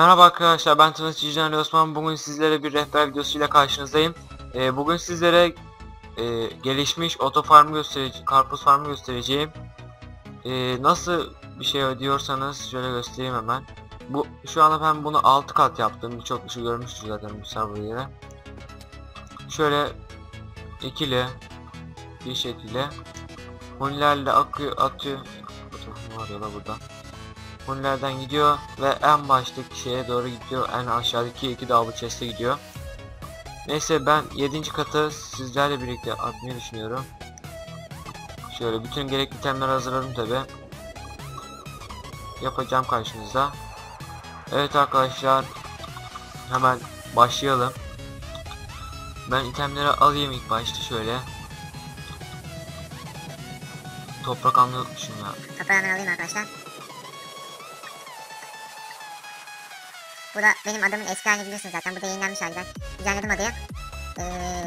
Merhaba arkadaşlar ben tanıtıcı Ali Osman. Bugün sizlere bir rehber videosuyla karşınızdayım. Ee, Bugün sizlere e, gelişmiş otofarmı göstereceğim, karpuz farmı göstereceğim. Ee, Nasıl bir şey diyorsanız şöyle göstereyim hemen. Bu Şu anda ben bunu 6 kat yaptım. Birçok kişi görmüştür zaten bu server yere Şöyle ikili bir şekilde Hunilerle akıyor atıyor Fotoğrafım var ya da burada Hunilerden gidiyor ve en baştaki şeye doğru gidiyor. En aşağıdaki iki double chest'e gidiyor. Neyse ben 7. katı sizlerle birlikte atmayı düşünüyorum. Şöyle bütün gerekli itemleri hazırladım tabi. Yapacağım karşınızda. Evet arkadaşlar hemen başlayalım. Ben itemleri alayım ilk başta şöyle. Toprak anlatmışım ya. Toprağı hemen alayım arkadaşlar. Bu da benim adamın eski halini biliyorsunuz zaten. Bu da yayınlanmış hali ben. Düzenledim adayı. Ee,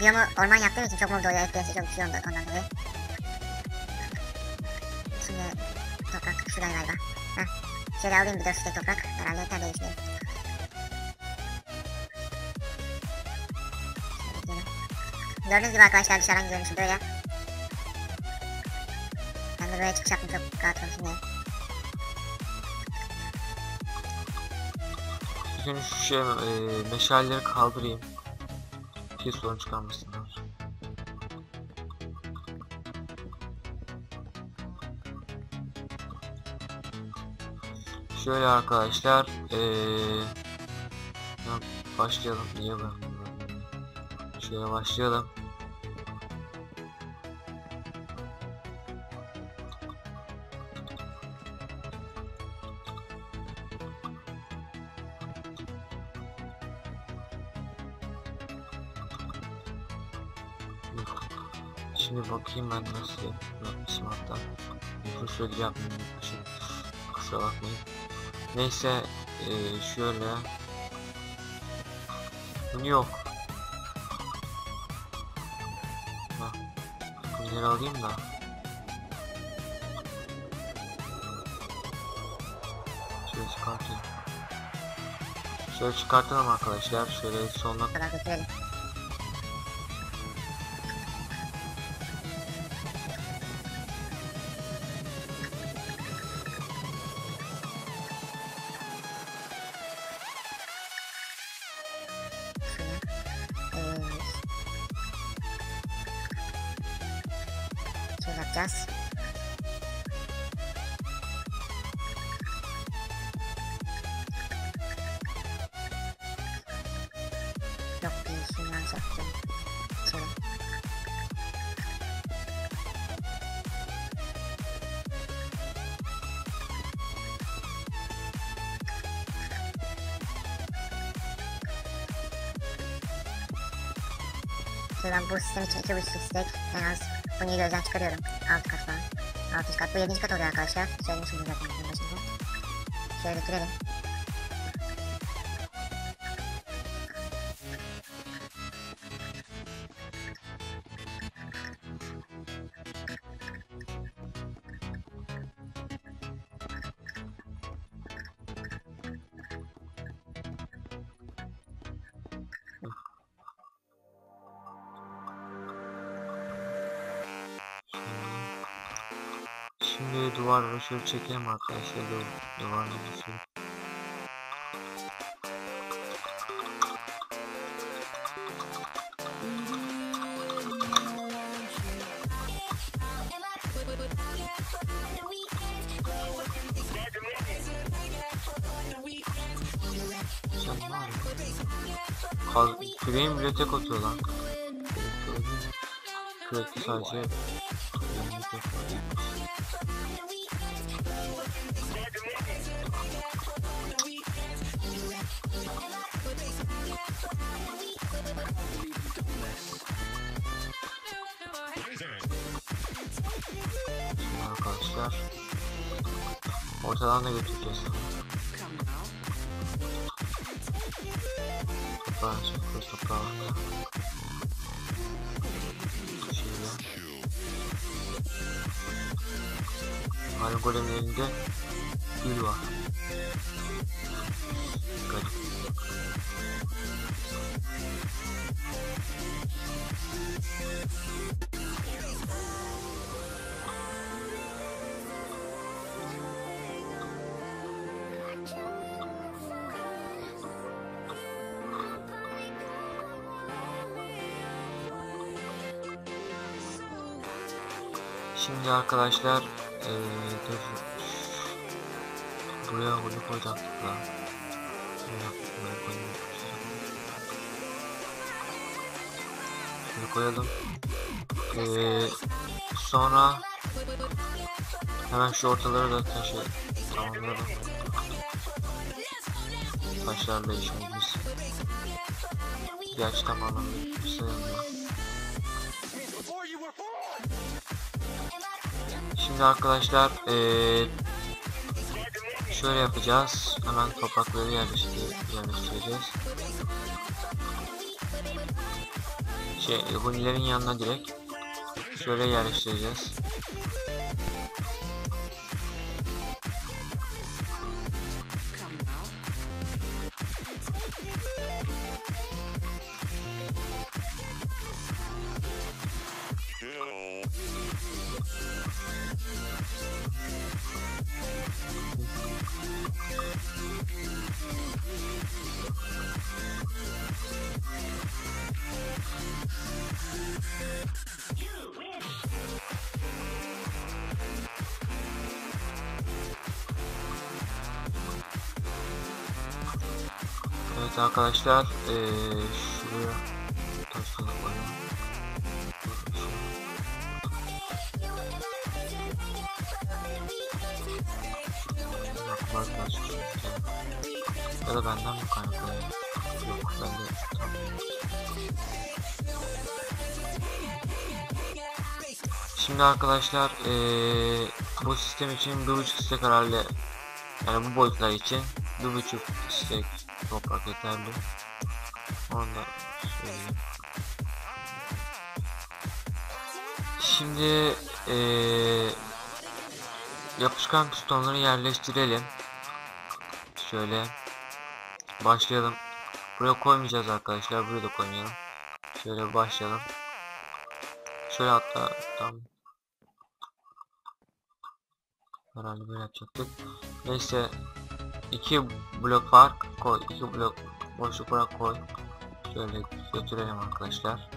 biyomu orman yaptığım için çok mob oluyor. FPS'i çok düşüyor ondan, ondan dolayı. Şimdi toprak şuradan galiba. Heh. Şöyle alayım bir 4 stek toprak. Herhalde yeter diye düşünüyorum. Gördüğünüz gibi arkadaşlar dışarıdan görünüşü böyle. Ben de böyle çıkış yaptım çok rahat olsun diye. Şimdi şu şey e, meşaleleri kaldırayım. Bir sorun çıkarmasınlar. Şöyle arkadaşlar ya başlayalım niye ben şöyle başlayalım Şöyle yapmışım. Kusura bakmayın. Neyse eee, şöyle. Yok. Hah, Bunları alayım da. Şöyle çıkartayım. Şöyle çıkartalım arkadaşlar. Şöyle sonuna kadar götürelim. Yaptım. Şöyle. Şöyle ben bu sistem için iki buçuk istek en az bunu gözden çıkarıyorum. Altı kat falan. Altı kat. Bu yedinci kat oluyor arkadaşlar. Söylemişim zaten başında. Şöyle götürelim. Şimdi duvarları şöyle çekelim arkadaşlar du duvarları şöyle. Ya. Kaz küreğin bile tek atıyor lan. Kürekli sadece küreğin bir tek atıyor. 새끼야 어제 하는 게 좋겠어. 아빠 자꾸 아빠 알고리즘인데 일와. 그러니까. Şimdi arkadaşlar eee dur. Buraya bunu koyacaktık da. Buraya, koyalım. Eee sonra hemen şu ortaları da taşı tamamlayalım. Taşlarla işimiz. Gerçi tamamen bir sayılmıyor. Şimdi arkadaşlar eee şöyle yapacağız. Hemen toprakları yerleştir yerleştireceğiz. Şey hunilerin yanına direkt şöyle yerleştireceğiz. Evet arkadaşlar eee Yapmak lazım. Ya da benden mi kaynaklanıyor? Yok bende tamam. Şimdi arkadaşlar eee bu sistem için bir buçuk stek herhalde yani bu boyutlar için bir buçuk stek toprak yeterli. Onu da söyleyeyim. Şimdi eee yapışkan pistonları yerleştirelim. Şöyle başlayalım. Buraya koymayacağız arkadaşlar. Buraya da koymayalım. Şöyle başlayalım. Şöyle hatta tam herhalde böyle yapacaktık. Neyse iki blok fark koy. iki blok boşluk bırak koy. Şöyle götürelim arkadaşlar.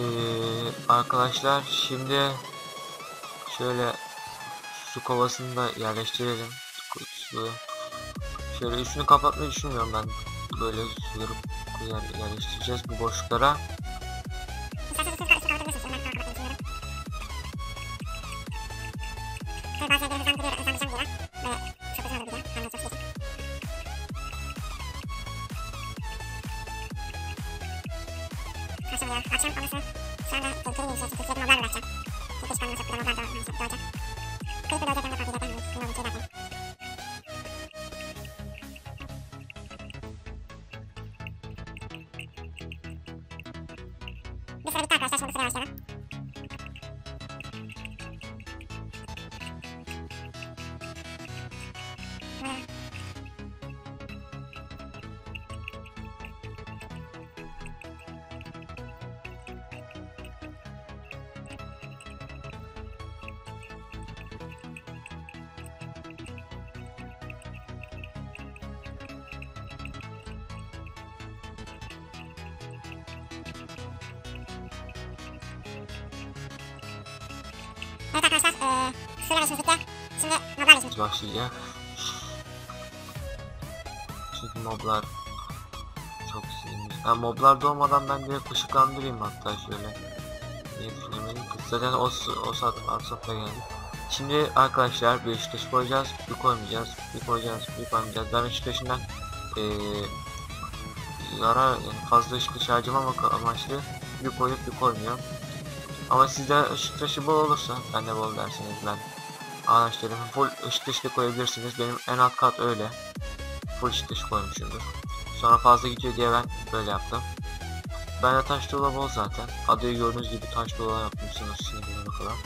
Ee, arkadaşlar şimdi şöyle su kovasını da yerleştirelim. Su. Şöyle üstünü kapatmayı düşünmüyorum ben. Böyle suları yer, yerleştireceğiz bu boşluklara. Bir süre bitti arkadaşlar, şimdi bu sıraya başlayalım. Buraya. Başlayacak. Çünkü moblar çok sinirli. Ha, moblar doğmadan ben direkt ışıklandırayım hatta şöyle. Zaten o, o saat aksatla geldi. Şimdi arkadaşlar Beşiktaş koyacağız, bir koymayacağız, bir koyacağız, bir koymayacağız. Ben Beşiktaş'ından eee yara yani fazla Beşiktaş harcamamak amaçlı bir koyup bir koymuyorum. Ama sizde Beşiktaş'ı bol olursa, ben de bol derseniz ben araçlarımı full Beşiktaş'ta koyabilirsiniz. Benim en alt kat öyle. Full Beşiktaş koymuşumdur. Sonra fazla gidiyor diye ben böyle yaptım. Ben de taş dolabı bol zaten. Adı gördüğünüz gibi taş dolabı yapmışsınız sinirlerine falan.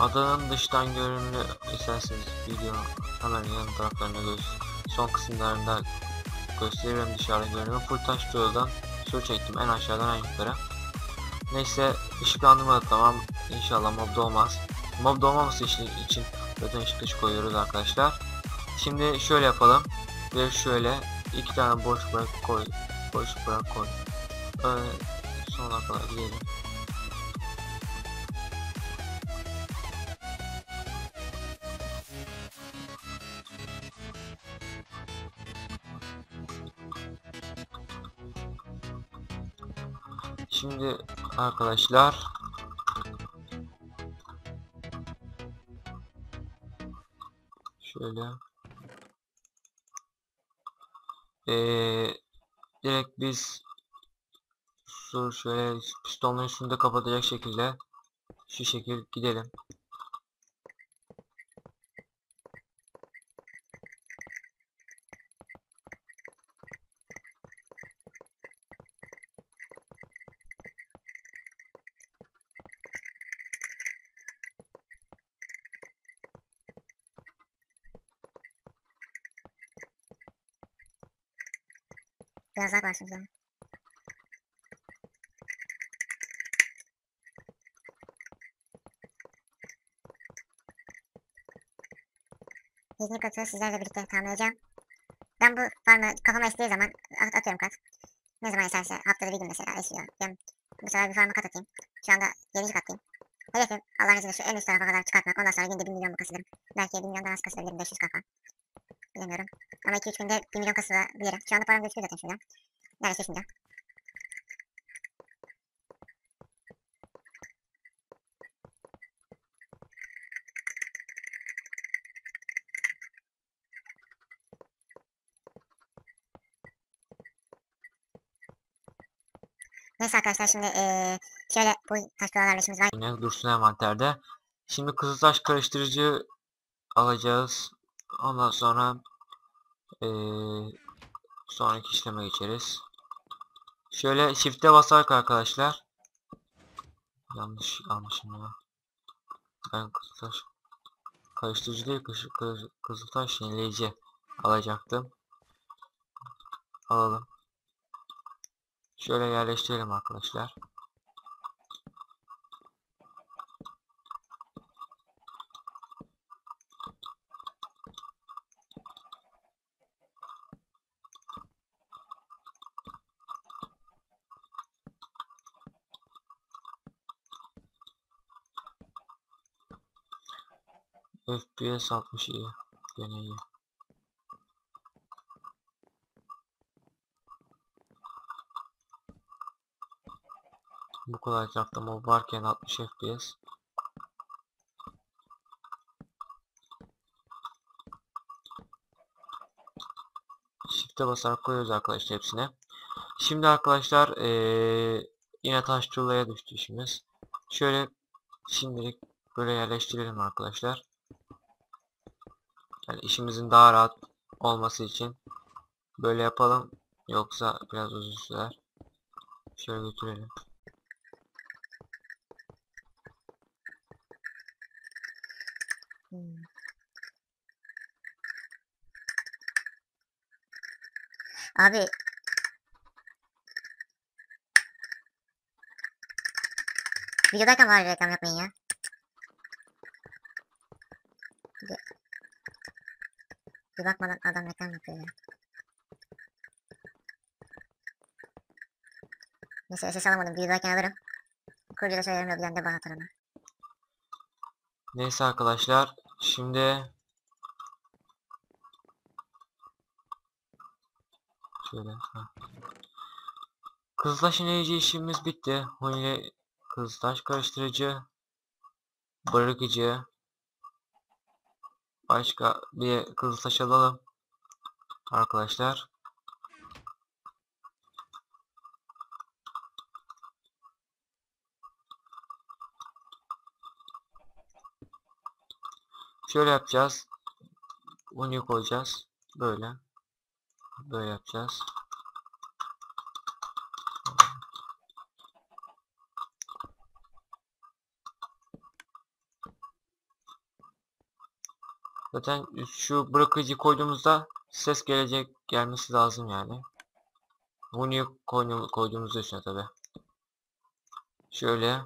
Adanın dıştan görünümünü isterseniz video hemen yan taraflarına göz son kısımlarında gösteriyorum dışarıda görünümü. Full taş doladan su çektim en aşağıdan en yukarı. Neyse ışıklandırma da tamam. İnşallah mob olmaz. Mob olmaması için, için zaten ışık koyuyoruz arkadaşlar. Şimdi şöyle yapalım. Ve şöyle iki tane boş bırak koy. Boş bırak koy. Öyle sonuna kadar gidelim. Arkadaşlar şöyle ee, direkt biz su şöyle pistonun üstünde kapatacak şekilde şu şekil gidelim. Biraz daha koyarsınız yani. Yedinci katı sizlerle birlikte tamamlayacağım. Ben bu farmı kafama estiği zaman at atıyorum kat. Ne zaman eserse haftada bir gün mesela esiyor. Ben bu sefer bir farmı kat atayım. Şu anda 7. kattayım. Hedefim Allah'ın izniyle şu en üst tarafa kadar çıkartmak. Ondan sonra günde 1 milyon bu kasılırım. Belki 1 milyondan az kasılabilirim. 500 kafa. Bilemiyorum. Ama 2-3 günde 1 milyon kasılabilirim. Şu anda param gözüküyor zaten şuradan. Neredeyse 3 milyon. Neyse arkadaşlar şimdi eee şöyle bu taş dolarlarla işimiz var. Yine dursun envanterde. Şimdi kızıltaş karıştırıcı alacağız. Ondan sonra eee sonraki işleme geçeriz. Şöyle shift'e basarak arkadaşlar. Yanlış almışım ya. Ben kızıltaş karıştırıcı değil kız, kız, kızıltaş yenileyici alacaktım. Alalım. Şöyle yerleştirelim arkadaşlar. FPS 60 iyi. Gene iyi. Bu kadar etrafta mob varken 60 FPS. Shift'e basarak koyuyoruz arkadaşlar hepsine. Şimdi arkadaşlar eee, yine taş tuğlaya düştü işimiz. Şöyle şimdilik böyle yerleştirelim arkadaşlar. Yani işimizin daha rahat olması için böyle yapalım. Yoksa biraz uzun sürer. Şöyle götürelim. Hmm. Abi Videodayken var reklam yapmayın ya. Bir, bir bakmadan adam reklam yapıyor ya. Neyse SS alamadım. Videodayken alırım. Kurucuda söylerim öbürlerinde de bana atar. Neyse arkadaşlar şimdi şöyle ha. Kızıltaş ineyici işimiz bitti. Huni kızıltaş karıştırıcı, bırakıcı. Başka bir kızıltaş alalım. Arkadaşlar. Şöyle yapacağız. Huni koyacağız. Böyle. Böyle yapacağız. Zaten şu bırakıcı koyduğumuzda ses gelecek gelmesi lazım yani. Bunu koyduğumuz, koyduğumuzda üstüne tabi. Şöyle.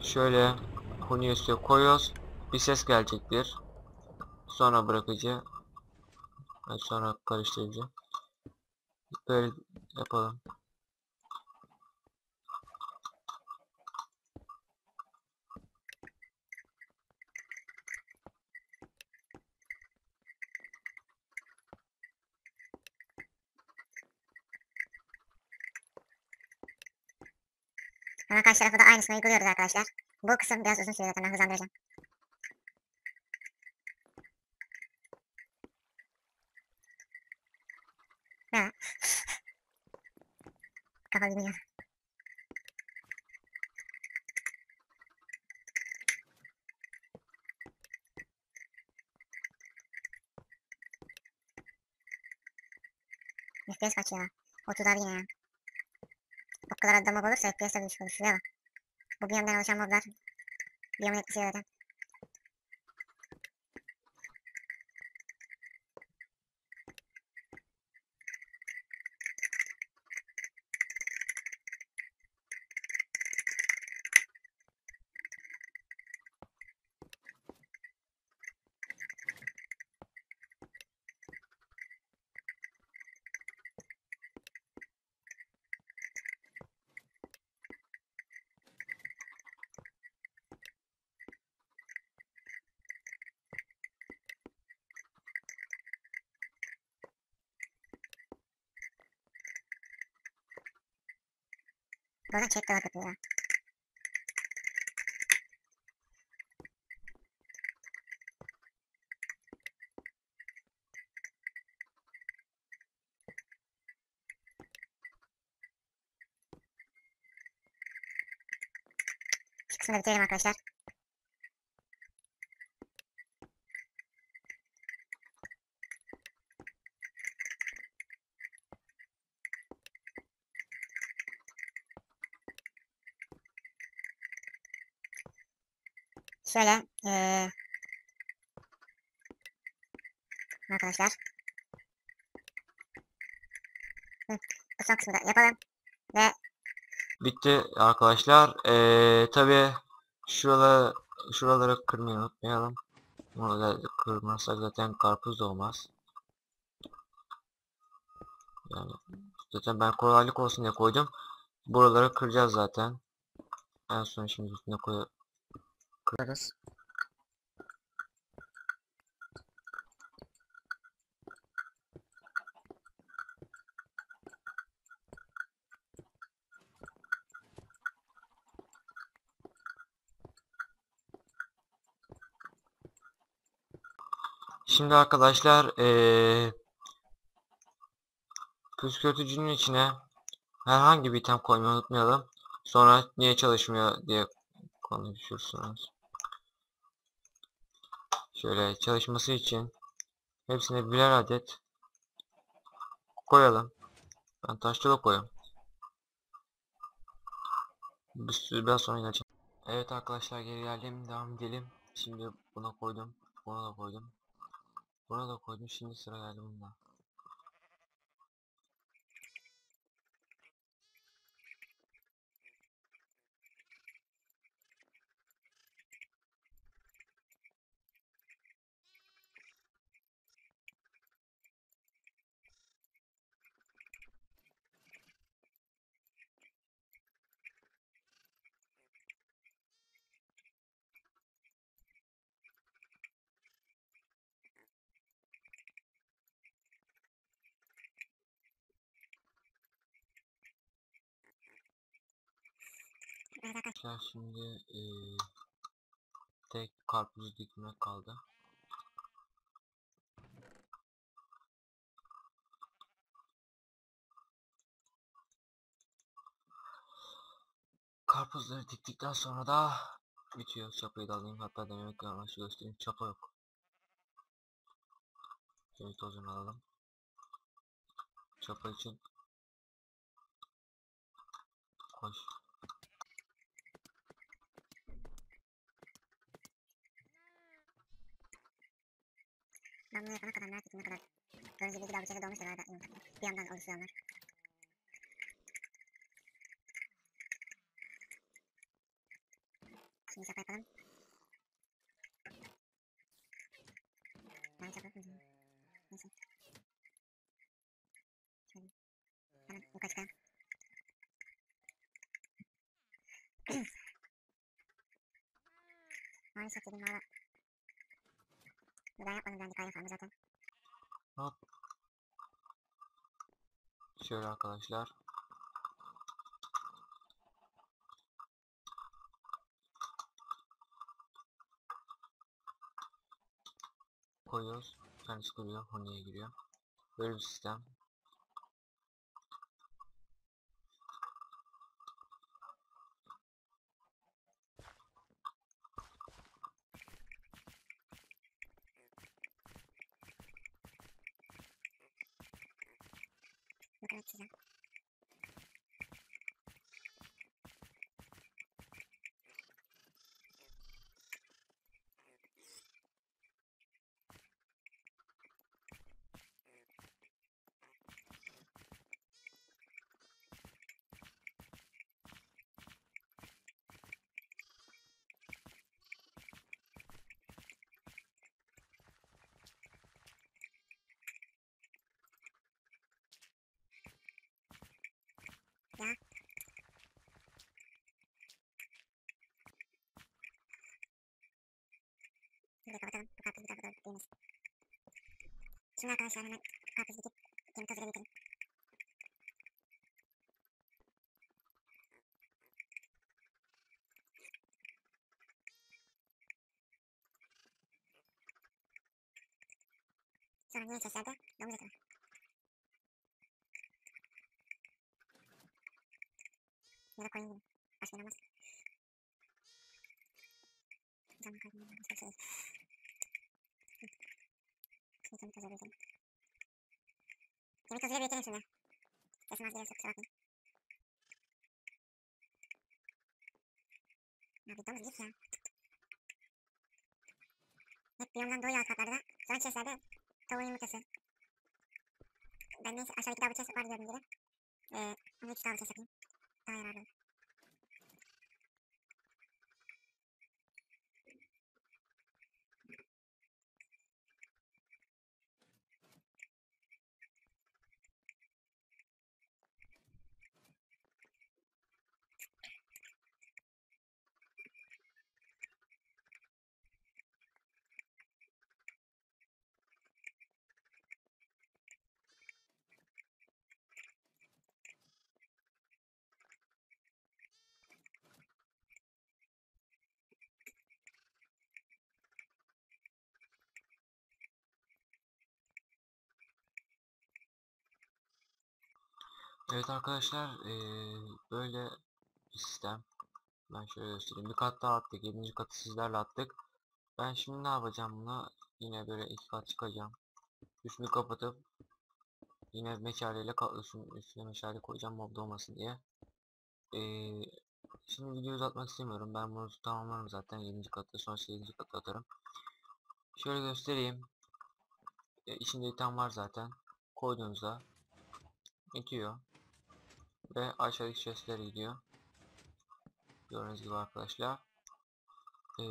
Şöyle Huni üstüne koyuyoruz. Bir ses gelecektir. Sonra bırakıcı ve sonra karıştırıcı. Böyle yapalım. Hemen karşı tarafa da aynısını uyguluyoruz arkadaşlar. Bu kısım biraz uzun sürüyor zaten ben hızlandıracağım. Ne? Kafa gidiyor. FPS kaç ya? 30'lar yine ya. O kadar adam mob olursa FPS de düşük olur. Biyomdan oluşan moblar. Biyomun etkisi zaten. Bu arada chat de var kötü ya. Şu kısmı da bitirelim arkadaşlar. Şöyle eee arkadaşlar Hı, son kısmı da yapalım ve Bitti arkadaşlar. Ee, tabi şuraları şuraları kırmayı unutmayalım. Burada kırmazsak zaten karpuz da olmaz. Yani zaten ben kolaylık olsun diye koydum. Buraları kıracağız zaten. En son şimdi üstüne koy kırarız. Şimdi arkadaşlar ee, püskürtücünün içine herhangi bir item koymayı unutmayalım. Sonra niye çalışmıyor diye konuşursunuz. Şöyle çalışması için hepsine birer adet koyalım. Ben taşlı da koyayım. Bir sürü biraz sonra geleceğim. Evet arkadaşlar geri geldim. Devam edelim. Şimdi buna koydum. Buna da koydum. Buna da koydum. Şimdi sıra geldi bunda. Arkadaşlar şimdi eee, tek karpuzu dikmek kaldı. Karpuzları diktikten sonra da bitiyor. Çapayı da alayım. Hatta denemek amaçlı göstereyim. Çapa yok. Şöyle tozunu alalım. Çapa için koş. Ben bunu yapana kadar merak ettim ne kadar. Gördüğünüz gibi daha bıçakta dolmuşlar arada yumurta. Bir yandan oluşturanlar. Şimdi çapa yapalım. Ben çapa yapmayacağım. Neyse. Şöyle. Hemen yukarı çıkalım. Maalesef dedim valla. Neden yapmadım ben zaten. Hop. Şöyle arkadaşlar. Koyuyoruz. Kendisi kuruyor. Honey'e giriyor. Böyle bir sistem. Yukarı çıkacağım. Şimdi kapatalım. Bu karpuzu bir tarafa doğru değmesin. Şimdi arkadaşlar hemen karpuzu dikip kemik hazırı bitirin. Sonra diğer seslerde domuz eti var. Ya da koyun gibi. Başka olmaz. Canım kalbimden başka bir şey hazırı bitirin. Kemik hazırı bitirin şimdi. Sesim az gelirse kusura bakmayın. Ya bir domuz git ya. Hep bir yandan doğuyor alt katlarda. Son chestlerde tavuğun yumurtası. Ben neyse aşağıdaki daha bir chest var gördüğüm gibi. Ee, onu üç daha bir chest yapayım. Daha yararlı olur. Evet arkadaşlar eee, böyle sistem. Ben şöyle göstereyim. Bir kat daha attık. 7. katı sizlerle attık. Ben şimdi ne yapacağım buna? Yine böyle iki kat çıkacağım. Üstünü kapatıp yine meşaleyle üstüne, üstüne meşale koyacağım mob olmasın diye. Eee, şimdi videoyu uzatmak istemiyorum. Ben bunu tamamlarım zaten 7. katı. Sonra 8. katı atarım. Şöyle göstereyim. E, içinde item var zaten. Koyduğunuzda bitiyor. Ve aşağıdaki chestlere gidiyor. Gördüğünüz gibi arkadaşlar. Ee,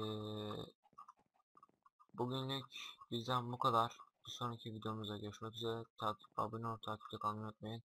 bugünlük bizden bu kadar. Bir sonraki videomuzda görüşmek üzere. Takip, abone ol, takipte kalmayı unutmayın.